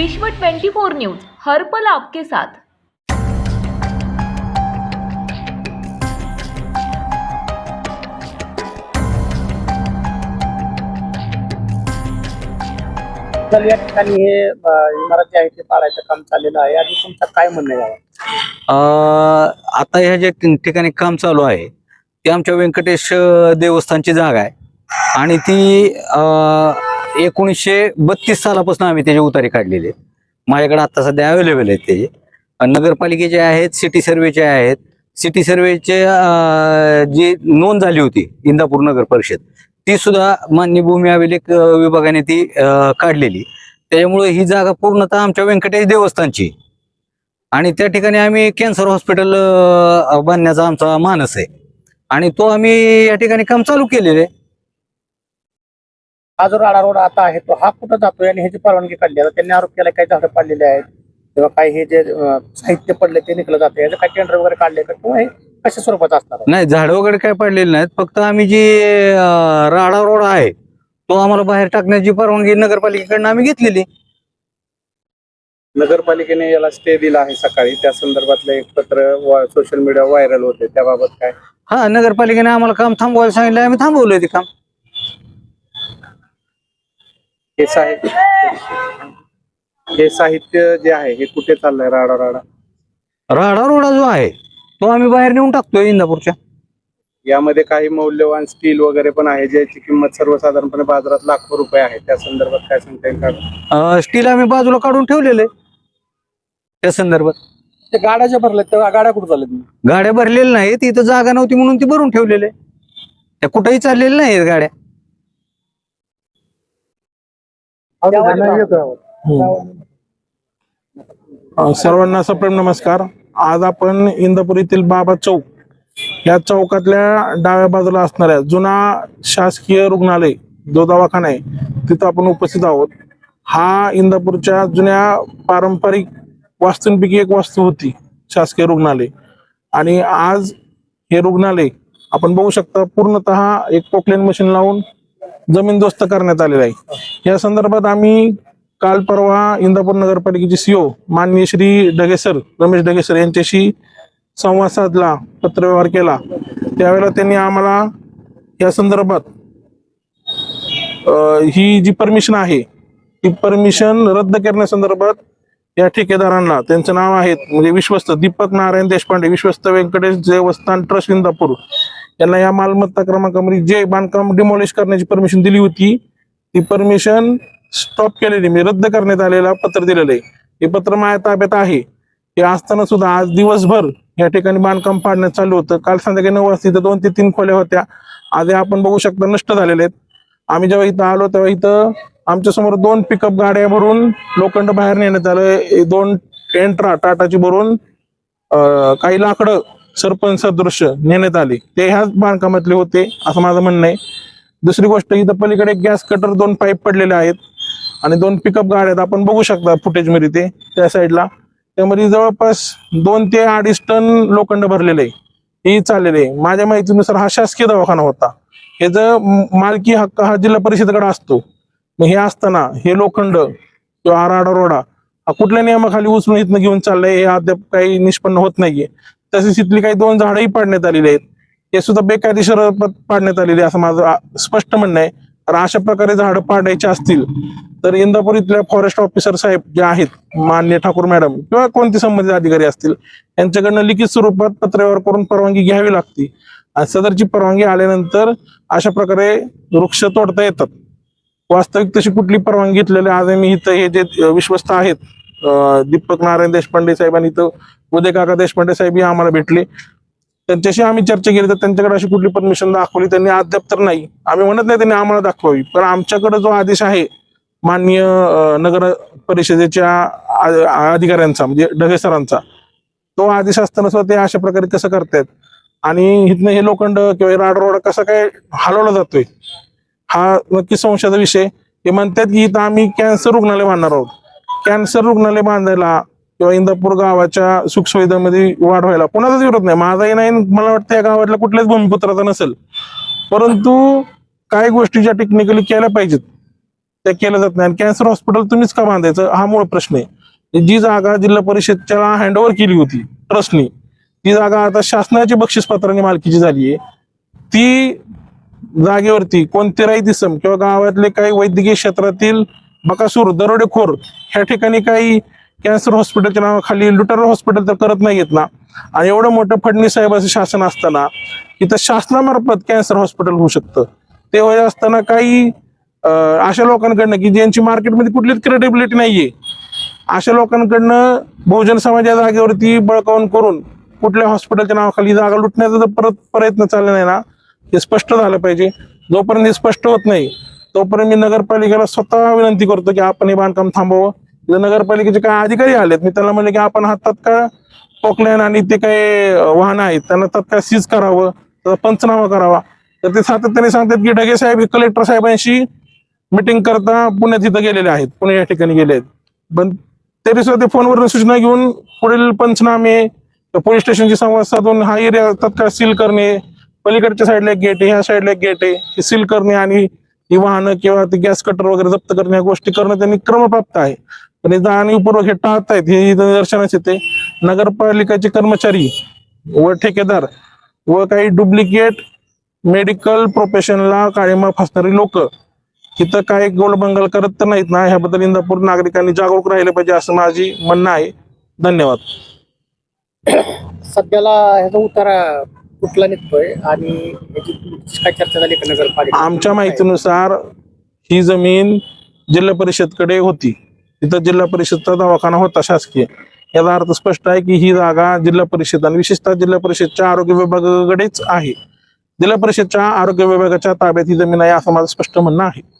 विश्व 24 न्यूज हर पल आपके साथ. तर या ठिकाणी हे अ, इमारत जे आहे ते पाडायचं काम चाललेलं आहे. आणि तुमचं काय म्हणणं आहे यावर? अ, आता ह्या ज्या ठिक- ठिकाणी काम चालू आहे ते आमच्या व्यंकटेश अ, देवस्थानची जागा आहे. आणि ती एकोणीसशे बत्तीस सालापासून आम्ही त्याचे उतारी काढलेले माझ्याकडे आता सध्या अवेलेबल आहेत त्याचे. नगरपालिकेचे आहेत सिटी सर्वेचे आहेत सिटी सर्वेचे जी नोंद झाली होती इंदापूर नगर परिषद ती सुद्धा मान्य भूमी अभिलेख विभागाने ती काढलेली. त्याच्यामुळे ही जागा पूर्णतः आमच्या व्यंकटेश देवस्थानची आणि त्या ठिकाणी आम्ही कॅन्सर हॉस्पिटल बांधण्याचा आमचा मानस आहे. आणि तो आम्ही या ठिकाणी काम चालू केलेलं आहे. हा जो राडा रोड आता आहे तो हा कुठं जातोय आणि ह्याची परवानगी काढली आता त्यांनी आरोप केला काही झाडं पाडलेले आहेत किंवा काही हे जे साहित्य पडले ते निघलं जाते याचं काही टेंडर वगैरे काढले का? किंवा हे कशा स्वरूपात असणार? नाही झाडं वगैरे काय पडलेली नाहीत फक्त आम्ही जी राडा रोड आहे तो आम्हाला बाहेर टाकण्याची परवानगी नगरपालिकेकडनं आम्ही घेतलेली. नगरपालिकेने याला स्टे दिला आहे सकाळी त्या संदर्भातलं एक पत्र सोशल मीडिया व्हायरल होते त्याबाबत काय? हा नगरपालिकेने आम्हाला काम थांबवायला सांगितलं आम्ही थांबवलंय ते काम. हे साहित्य हे साहित्य जे आहे हे कुठे चाललंय? राडा राडा. राडा रोडा जो आहे तो आम्ही बाहेर नेऊन टाकतोय इंदापूरच्या. यामध्ये काही मौल्यवान स्टील वगैरे पण आहे ज्याची किंमत सर्वसाधारणपणे बाजारात लाखो रुपये आहे. त्या संदर्भात काय सांगता येईल का? अ, स्टील आम्ही बाजूला काढून ठेवलेलं आहे. त्या संदर्भात. ते गाड्या ज्या भरल्या त्या गाड्या कुठं चालल्या गाड्या भरलेल्या नाहीत इथं जागा नव्हती म्हणून ती भरून ठेवलेले त्या कुठेही चाललेल्या नाहीत गाड्या अ, सर्वांना सप्रेम नमस्कार. आज आपण इंदापूर येथील बाबा चौक या चौकातल्या डाव्या बाजूला असणाऱ्या जुना शासकीय रुग्णालय जो दवाखाना आहे तिथं आपण उपस्थित आहोत. हा इंदापूरच्या जुन्या पारंपरिक वास्तूंपैकी एक वास्तू होती शासकीय रुग्णालय. आणि आज हे रुग्णालय आपण बघू शकता पूर्णतः एक पोकलेन मशीन लावून जमीनदोस्त करण्यात आलेला आहे. या संदर्भात आम्ही काल परवा इंदापूर नगरपालिकेचे सीओ माननीय श्री ढगेसर रमेश ढगेसर यांच्याशी संवाद साधला पत्रव्यवहार केला. त्यावेळेला त्यांनी आम्हाला या संदर्भात ही जी परमिशन आहे ती परमिशन रद्द करण्यासंदर्भात या ठेकेदारांना त्यांचं नाव आहेत म्हणजे विश्वस्त दीपक नारायण देशपांडे विश्वस्त व्यंकटेश देवस्थान ट्रस्ट इंदापूर त्यांना या मालमत्ता क्रमांकामध्ये जे बांधकाम डिमॉलिश करण्याची परमिशन दिली होती ती परमिशन स्टॉप केलेली म्हणजे रद्द करण्यात आलेला पत्र दिलेलं आहे. हे पत्र माझ्या ताब्यात आहे. हे असताना सुद्धा आज दिवसभर या ठिकाणी बांधकाम पाडण्यात चालू होतं. काल संध्याकाळी नऊ वाजता इथं दोन ते तीन खोल्या होत्या. आज आपण बघू शकता नष्ट झालेले आहेत. आम्ही जेव्हा इथं आलो तेव्हा इथं आमच्यासमोर दोन पिकअप गाड्या भरून लोखंड बाहेर नेण्यात आलं. दोन एंट्रा टाटाची भरून काही लाकडं सरपंच सदृश्य नेण्यात आले. ते ह्याच बांधकामातले होते असं माझं म्हणणं आहे. दुसरी गोष्ट इथं पलीकडे गॅस कटर दोन पाईप पडलेले आहेत आणि दोन पिकअप गाड्या आपण बघू शकता फुटेजमध्ये ते त्या साईडला त्यामध्ये जवळपास दोन ते अडीच टन लोखंड भरलेले आहे. हे चाललेले आहे. माझ्या माहितीनुसार हा शासकीय दवाखाना होता. हे जर मालकी हक्क हा जिल्हा परिषदेकडे असतो मग हे असताना हे लोखंड किंवा आराडा रोडा हा कुठल्या नियमाखाली उचलून इथनं घेऊन चाललंय हे अद्याप काही निष्पन्न होत नाहीये. तसेच इथली काही दोन झाडंही पाडण्यात आलेली आहेत. हे सुद्धा बेकायदेशीर पाडण्यात आलेली आहे असं माझं स्पष्ट म्हणणं आहे. तर अशा प्रकारे झाडं पाडायचे असतील तर इंदापूर इथल्या फॉरेस्ट ऑफिसर साहेब जे आहेत मान्य ठाकूर मॅडम किंवा कोणते संबंधित अधिकारी असतील यांच्याकडनं लिखित स्वरूपात पत्रव्यवहार करून परवानगी घ्यावी लागते. आणि सदरची परवानगी आल्यानंतर अशा प्रकारे वृक्ष तोडता येतात. वास्तविक तशी कुठली परवानगी घेतलेली आज मी इथं हे जे विश्वस्त आहेत दीपक नारायण देशपांडे साहेबांनी इथं उदय काका देशपांडे साहेब हे आम्हाला भेटले. त्यांच्याशी आम्ही चर्चा केली तर त्यांच्याकडे अशी कुठली परमिशन दाखवली त्यांनी अद्याप तर नाही. आम्ही म्हणत नाही त्यांनी आम्हाला दाखवावी पण आमच्याकडे जो आदेश आहे माननीय नगर परिषदेच्या अधिकाऱ्यांचा म्हणजे ढगे सरांचा तो आदेश असताना सुद्धा ते अशा प्रकारे कसं करतायत? आणि इथनं हे लोखंड किंवा हे राड रोड कसा काय हलवला जातोय? हा नक्की संशयाचा विषय हे म्हणतात की इथं आम्ही कॅन्सर रुग्णालय बांधणार आहोत. कॅन्सर रुग्णालय बांधायला किंवा इंदापूर गावाच्या सुखसुविधामध्ये वाढ व्हायला कोणाचाच विरोध नाही. माझाही नाही मला वाटतं या गावातल्या कुठल्याच भूमिपुत्राचा नसेल. परंतु काही गोष्टी ज्या टेक्निकली केल्या पाहिजेत. त्या केल्या जात नाही. आणि कॅन्सर हॉस्पिटल तुम्हीच का बांधायचं? हा मूळ प्रश्न आहे. जी जागा जिल्हा परिषदच्या हँडओव्हर केली होती ट्रस्टनी ती जागा आता शासनाची बक्षीसपत्राने मालकीची झाली आहे. ती जागेवरती कोणतेही दिसम किंवा गावातले काही वैद्यकीय क्षेत्रातील बकासूर दरोडेखोर ह्या ठिकाणी काही कॅन्सर हॉस्पिटलच्या नावाखाली लुटर हॉस्पिटल तर करत नाहीयेत ना. आणि एवढं मोठं फडणवीस साहेबाचं शासन असताना इथं शासनामार्फत कॅन्सर हॉस्पिटल होऊ शकतं. ते होत असताना काही अशा लोकांकडनं की ज्यांची मार्केटमध्ये कुठलीच क्रेडिबिलिटी नाहीये. अशा लोकांकडनं बहुजन समाजा जागेवरती बळकावून करून कुठल्या हॉस्पिटलच्या नावाखाली जागा लुटण्याचा जर परत प्रयत्न चालला नाही ना हे स्पष्ट झालं पाहिजे. जोपर्यंत हे स्पष्ट होत नाही तोपर्यंत मी नगरपालिकेला स्वतः विनंती करतो की आपण हे बांधकाम थांबवावं. नगरपालिकेचे काही अधिकारी आलेत. मी त्यांना म्हणले की आपण हा तत्काळ पोकलॅन आणि ते काही वाहनं आहेत त्यांना तत्काळ सीज करावं त्याचा पंचनामा करावा. तर ते सातत्याने सांगतात की ढगे साहेब हे कलेक्टर साहेबांशी मिटिंग करता पुण्यात तिथं गेलेले आहेत. पुणे या ठिकाणी गेले आहेत. पण तरी सुद्धा ते फोनवर सूचना घेऊन पुढील पंचनामे पोलीस स्टेशनशी संवाद साधून हा एरिया तत्काळ सील करणे पलीकडच्या साईडला एक गेट आहे ह्या साईडला एक गेट आहे हे सील करणे आणि ही वाहनं किंवा ते गॅस कटर वगैरे जप्त करणे या गोष्टी करणं त्यांनी क्रमप्राप्त आहे. पण हे जाणीवपूर्वक हे टाळत आहेत हे इथं निदर्शनास येते. नगरपालिकेचे कर्मचारी व ठेकेदार व काही डुप्लिकेट मेडिकल प्रोफेशनला काळीमा फासणारी लोक. इथं काय गोलबंगल करत तर नाहीत ना ह्याबद्दल इंदापूर नागरिकांनी जागरूक राहिले पाहिजे असं माझी म्हणणं आहे. धन्यवाद. सध्याला ह्याचा उतारा कुठला निघतोय आणि काय चर्चा झाली का नगरपालिका आमच्या माहितीनुसार ही जमीन जिल्हा परिषदकडे होती. तिथं जिल्हा परिषदचा दवाखाना होता शासकीय. याचा अर्थ स्पष्ट आहे की ही जागा जिल्हा परिषद आणि विशेषतः जिल्हा परिषदच्या आरोग्य विभागाकडेच आहे. जिल्हा परिषदच्या आरोग्य विभागाच्या ताब्यात ही जमीन आहे असं माझं स्पष्ट म्हणणं आहे.